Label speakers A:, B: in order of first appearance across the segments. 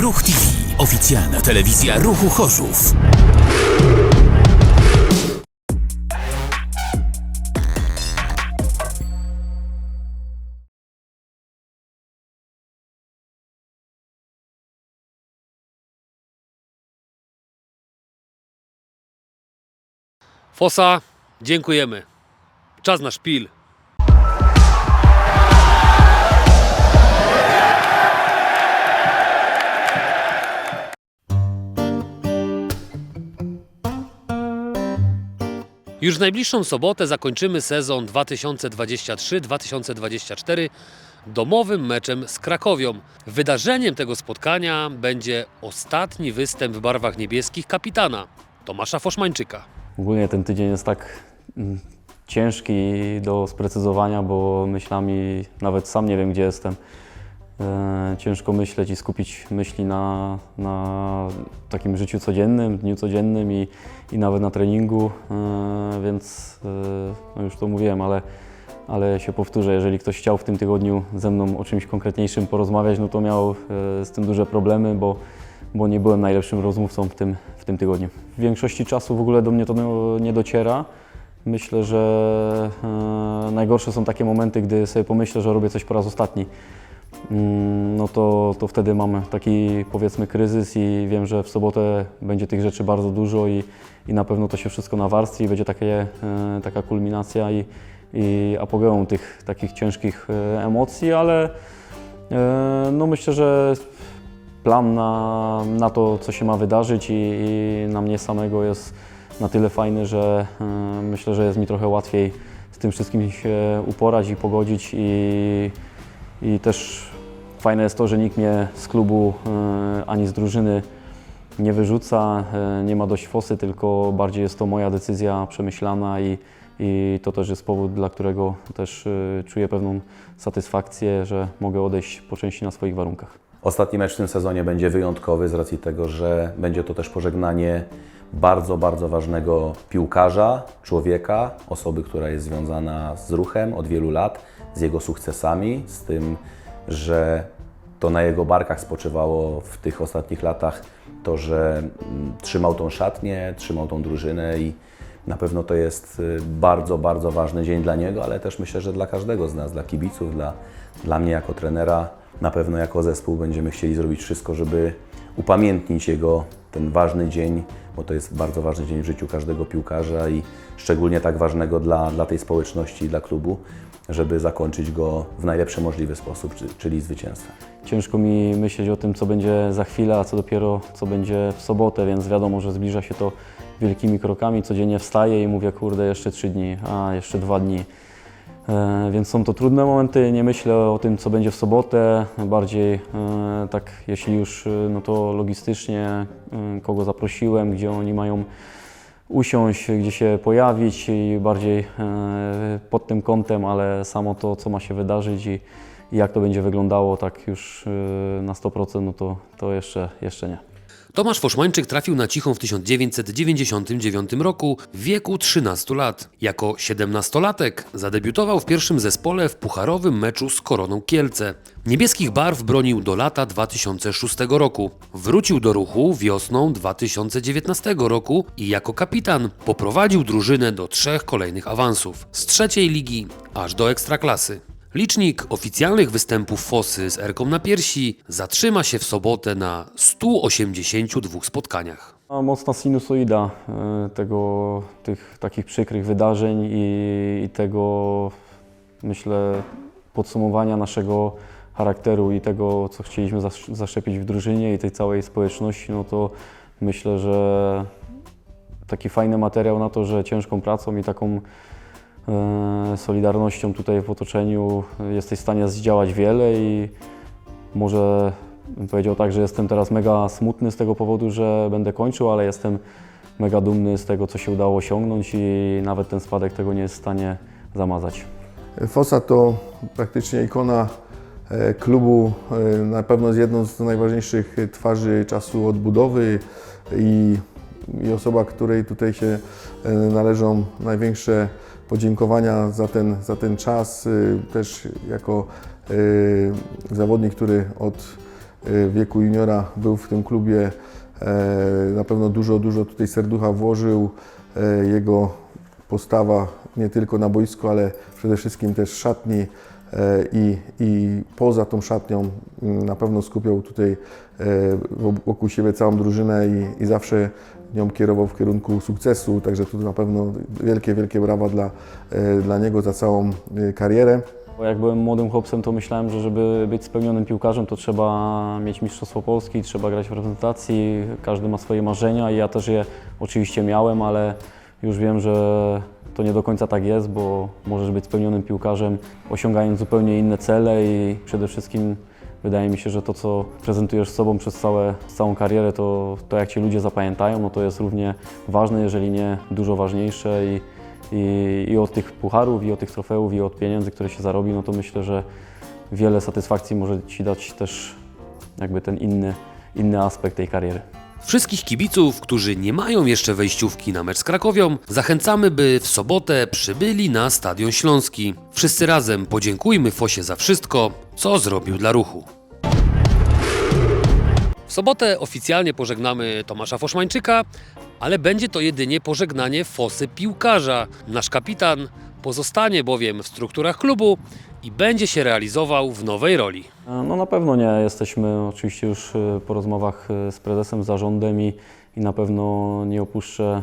A: Ruch TV, oficjalna telewizja ruchu Chorzów.
B: Fosa, dziękujemy. Czas na szpil. Już w najbliższą sobotę zakończymy sezon 2023-2024 domowym meczem z Krakowią. Wydarzeniem tego spotkania będzie ostatni występ w barwach niebieskich kapitana Tomasza Foszmańczyka.
C: Ogólnie ten tydzień jest tak mm, ciężki do sprecyzowania, bo myślami nawet sam nie wiem, gdzie jestem. E, ciężko myśleć i skupić myśli na, na takim życiu codziennym, dniu codziennym i, i nawet na treningu, e, więc e, no już to mówiłem, ale, ale się powtórzę, jeżeli ktoś chciał w tym tygodniu ze mną o czymś konkretniejszym porozmawiać, no to miał z tym duże problemy, bo, bo nie byłem najlepszym rozmówcą w tym, w tym tygodniu. W większości czasu w ogóle do mnie to nie dociera. Myślę, że najgorsze są takie momenty, gdy sobie pomyślę, że robię coś po raz ostatni. Mm, No to, to wtedy mam taki powiedzmy kryzys i wiem, że w sobotę będzie tych rzeczy bardzo dużo i, i na pewno to się wszystko nawarstwi i będzie takie, e, taka kulminacja i, i apogeum tych takich ciężkich e, emocji, ale e, no myślę, że plan na, na to, co się ma wydarzyć i, i na mnie samego jest na tyle fajny, że myślę, że jest mi trochę łatwiej z tym wszystkim się uporać i pogodzić i, i też fajne jest to, że nikt mnie z klubu e, ani z drużyny nie wyrzuca, e, nie ma dość fosy, tylko bardziej jest to moja decyzja przemyślana i, i to też jest powód, dla którego też e, czuję pewną satysfakcję, że mogę odejść po części na swoich warunkach.
D: Ostatni mecz w tym sezonie będzie wyjątkowy z racji tego, że będzie to też pożegnanie bardzo, bardzo ważnego piłkarza, człowieka, osoby, która jest związana z ruchem od wielu lat, z jego sukcesami, z tym, że to na jego barkach spoczywało w tych ostatnich latach to, że mm, trzymał tą szatnię, trzymał tą drużynę i na pewno to jest y, bardzo, bardzo ważny dzień dla niego, ale też myślę, że dla każdego z nas, dla kibiców, dla, dla mnie jako trenera. Na pewno jako zespół będziemy chcieli zrobić wszystko, żeby upamiętnić jego ten ważny dzień, bo to jest bardzo ważny dzień w życiu każdego piłkarza i szczególnie tak ważnego dla, dla tej społeczności i dla klubu, żeby zakończyć go w najlepszy możliwy sposób, czy- czyli zwycięstwem.
C: Ciężko mi myśleć o tym, co będzie za chwilę, a co dopiero co będzie w sobotę, więc wiadomo, że zbliża się to wielkimi krokami. Codziennie wstaję i mówię, kurde, jeszcze trzy dni, a jeszcze dwa dni. E, więc są to trudne momenty, nie myślę o tym, co będzie w sobotę, bardziej e, tak, jeśli już, e, no to logistycznie, e, kogo zaprosiłem, gdzie oni mają usiąść, gdzie się pojawić i bardziej e, pod tym kątem, ale samo to, co ma się wydarzyć i, jak to będzie wyglądało tak już e, na 100%, no to, to jeszcze, jeszcze nie.
B: Tomasz Foszmańczyk trafił na Cichą w 1999 roku w wieku 13 lat. Jako 17-latek zadebiutował w pierwszym zespole w pucharowym meczu z Koroną Kielce. Niebieskich barw bronił do lata 2006 roku. Wrócił do ruchu wiosną 2019 roku i jako kapitan poprowadził drużynę do trzech kolejnych awansów. Z trzeciej ligi aż do ekstraklasy. Licznik oficjalnych występów Fosy z Erką na piersi zatrzyma się w sobotę na 182 spotkaniach.
C: Mocna sinusoida e, tego, tych takich przykrych wydarzeń i, i tego, myślę, podsumowania naszego charakteru i tego, co chcieliśmy zasz- zaszczepić w drużynie i tej całej społeczności, no to myślę, że taki fajny materiał na to, że ciężką pracą i taką solidarnością tutaj w otoczeniu jesteś w stanie zdziałać wiele i może bym powiedział tak, że jestem teraz mega smutny z tego powodu, że będę kończył, ale jestem mega dumny z tego, co się udało osiągnąć i nawet ten spadek tego nie jest w stanie zamazać.
E: Fosa to praktycznie ikona e, klubu, e, na pewno jedną z najważniejszych twarzy czasu odbudowy i, i osoba, której tutaj się e, należą największe podziękowania za ten, za ten czas. e, Też jako e, zawodnik, który od w wieku juniora był w tym klubie. E, Na pewno dużo, dużo tutaj serducha włożył. E, Jego postawa nie tylko na boisku, ale przede wszystkim też szatni e, i, i poza tą szatnią mm, na pewno skupiał tutaj wokół siebie całą drużynę i, i zawsze nią kierował w kierunku sukcesu, także tu na pewno wielkie, wielkie brawa dla, e, dla niego za całą e, karierę.
C: Bo Jak byłem młodym chłopcem, to myślałem, że żeby być spełnionym piłkarzem, to trzeba mieć Mistrzostwo Polski, trzeba grać w reprezentacji, każdy ma swoje marzenia i ja też je oczywiście miałem, ale już wiem, że to nie do końca tak jest, bo możesz być spełnionym piłkarzem, osiągając zupełnie inne cele i przede wszystkim wydaje mi się, że to, co prezentujesz sobą przez całe, całą karierę, to, to jak Cię ludzie zapamiętają, no to jest równie ważne, jeżeli nie dużo ważniejsze i, i, i od tych pucharów, i od tych trofeów, i od pieniędzy, które się zarobi, no to myślę, że wiele satysfakcji może Ci dać też jakby ten inny, inny aspekt tej kariery.
B: Wszystkich kibiców, którzy nie mają jeszcze wejściówki na mecz z Krakowią, zachęcamy, by w sobotę przybyli na Stadion Śląski. Wszyscy razem podziękujmy Fosie za wszystko, co zrobił dla ruchu. W sobotę oficjalnie pożegnamy Tomasza Foszmańczyka, ale będzie to jedynie pożegnanie Fosy piłkarza. Nasz kapitan pozostanie bowiem w strukturach klubu i będzie się realizował w nowej roli.
C: E, No na pewno nie. Jesteśmy oczywiście już e, po rozmowach e, z prezesem, zarządem i, i na pewno nie opuszczę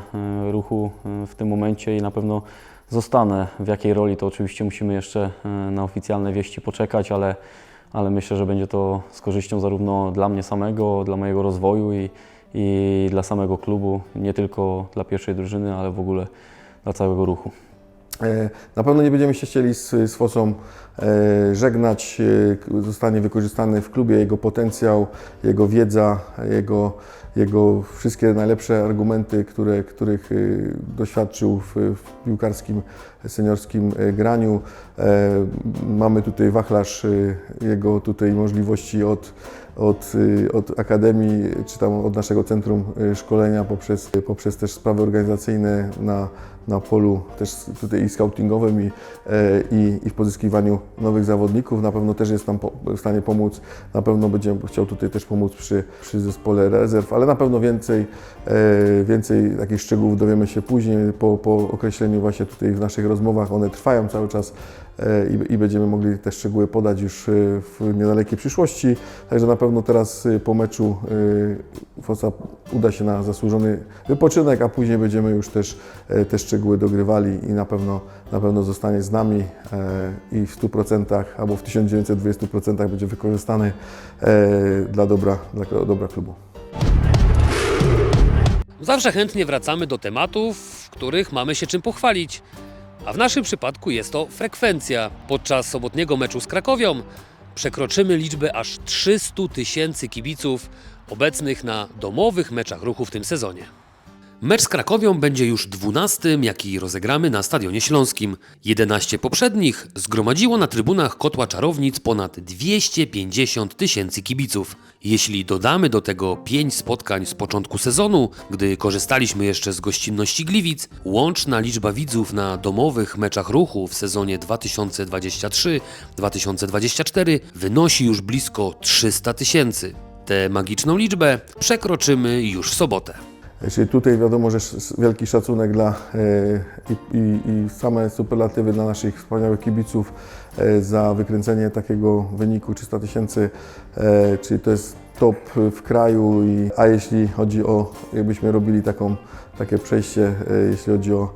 C: ruchu w tym momencie i na pewno zostanę. W jakiej roli to oczywiście musimy jeszcze na oficjalne wieści poczekać, ale, ale myślę, że będzie to z korzyścią zarówno dla mnie samego, dla mojego rozwoju i, i dla samego klubu, nie tylko dla pierwszej drużyny, ale w ogóle dla całego ruchu.
E: E, Na pewno nie będziemy się chcieli z, z Fosą e, żegnać. E, Zostanie wykorzystany w klubie jego potencjał, jego wiedza, jego, jego wszystkie najlepsze argumenty, które, których doświadczył w, w piłkarskim seniorskim graniu. Mamy tutaj wachlarz jego tutaj możliwości od od, y, od Akademii, czy tam od naszego Centrum y, Szkolenia poprzez, poprzez też sprawy organizacyjne na, na polu też tutaj i scoutingowym i, e, i, i w pozyskiwaniu nowych zawodników. Na pewno też jest nam po, w stanie pomóc, na pewno będzie chciał tutaj też pomóc przy, przy zespole rezerw, ale na pewno więcej, e, więcej takich szczegółów dowiemy się później po, po określeniu właśnie tutaj w naszych rozmowach. One trwają cały czas i, i będziemy mogli te szczegóły podać już e, w niedalekiej przyszłości. Także na pewno teraz e, po meczu e, Fosa uda się na zasłużony wypoczynek, a później będziemy już też te szczegóły dogrywali i na pewno, na pewno zostanie z nami i w 100% albo w 1920% będzie wykorzystany dla dobra, dla dobra klubu.
B: Zawsze chętnie wracamy do tematów, w których mamy się czym pochwalić. A w naszym przypadku jest to frekwencja. Podczas sobotniego meczu z Krakowią przekroczymy liczbę aż 300 tysięcy kibiców obecnych na domowych meczach ruchu w tym sezonie. Mecz z Krakowią będzie już 12, jaki rozegramy na Stadionie Śląskim. 11 poprzednich zgromadziło na trybunach Kotła Czarownic ponad 250 tysięcy kibiców. Jeśli dodamy do tego 5 spotkań z początku sezonu, gdy korzystaliśmy jeszcze z gościnności Gliwic, łączna liczba widzów na domowych meczach ruchu w sezonie 2023-2024 wynosi już blisko 300 tysięcy. Tę magiczną liczbę przekroczymy już w sobotę.
E: Czyli tutaj wiadomo, że wielki szacunek dla e, i, i, i same superlatywy dla naszych wspaniałych kibiców e, za wykręcenie takiego wyniku 300 tysięcy, e, czyli to jest top w kraju, i, a jeśli chodzi o, jakbyśmy robili taką, takie przejście, jeśli chodzi o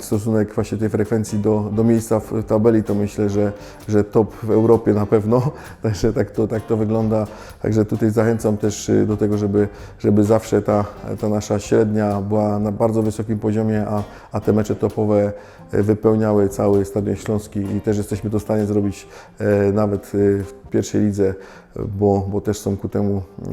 E: stosunek właśnie tej frekwencji do, do miejsca w tabeli, to myślę, że, że top w Europie na pewno, także tak to, tak to wygląda. Także tutaj zachęcam też y, do tego, żeby, żeby zawsze ta, ta nasza średnia była na bardzo wysokim poziomie, a, a te mecze topowe y, wypełniały cały Stadion Śląski i też jesteśmy w stanie zrobić e, nawet y, w pierwszej lidze, bo, bo też są ku temu e,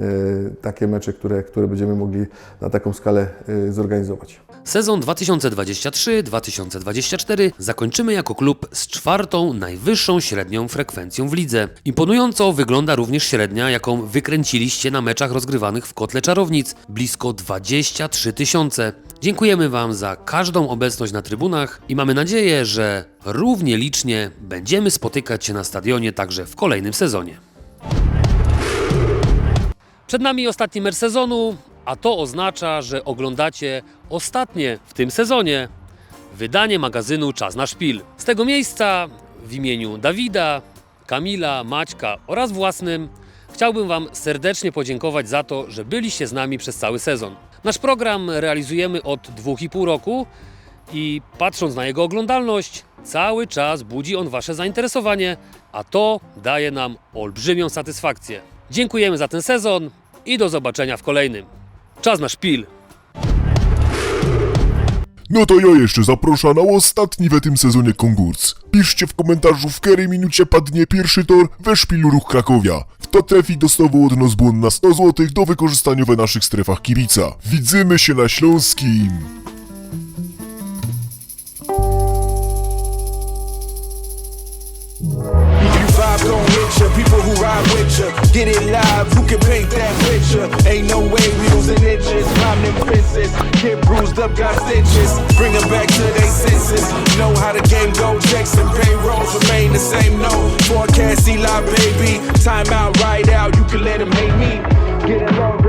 E: takie mecze, które, które będziemy mogli na taką skalę e, zorganizować.
B: Sezon 2023-2024 zakończymy jako klub z czwartą najwyższą średnią frekwencją w lidze. Imponująco wygląda również średnia, jaką wykręciliście na meczach rozgrywanych w Kotle Czarownic blisko 23 tysiące. Dziękujemy Wam za każdą obecność na trybunach i mamy nadzieję, że równie licznie będziemy spotykać się na stadionie także w kolejnym sezonie. Przed nami ostatni mecz sezonu, a to oznacza, że oglądacie ostatnie w tym sezonie wydanie magazynu Czas na Szpil. Z tego miejsca w imieniu Dawida, Kamila, Maćka oraz własnym chciałbym Wam serdecznie podziękować za to, że byliście z nami przez cały sezon. Nasz program realizujemy od dwóch i pół roku i patrząc na jego oglądalność, cały czas budzi on Wasze zainteresowanie, a to daje nam olbrzymią satysfakcję. Dziękujemy za ten sezon i do zobaczenia w kolejnym. Czas na szpil!
F: No to ja jeszcze zapraszam na ostatni w tym sezonie konkurs. Piszcie w komentarzu, w której minucie padnie pierwszy tor we szpilu Ruch Krakowia. Kto trafi dostawał od nas błąd na 100 zł do wykorzystania w naszych strefach kibica. Widzimy się na Śląskim!
G: Who ride with ya. Get it live, who can paint that picture? Ain't no way we losing inches. Climb them fences, get bruised up, got stitches. Bring them back to their senses. Know how the game go, checks and payrolls remain the same. No forecast, Eli, baby. Time out, right out, you can let them hate.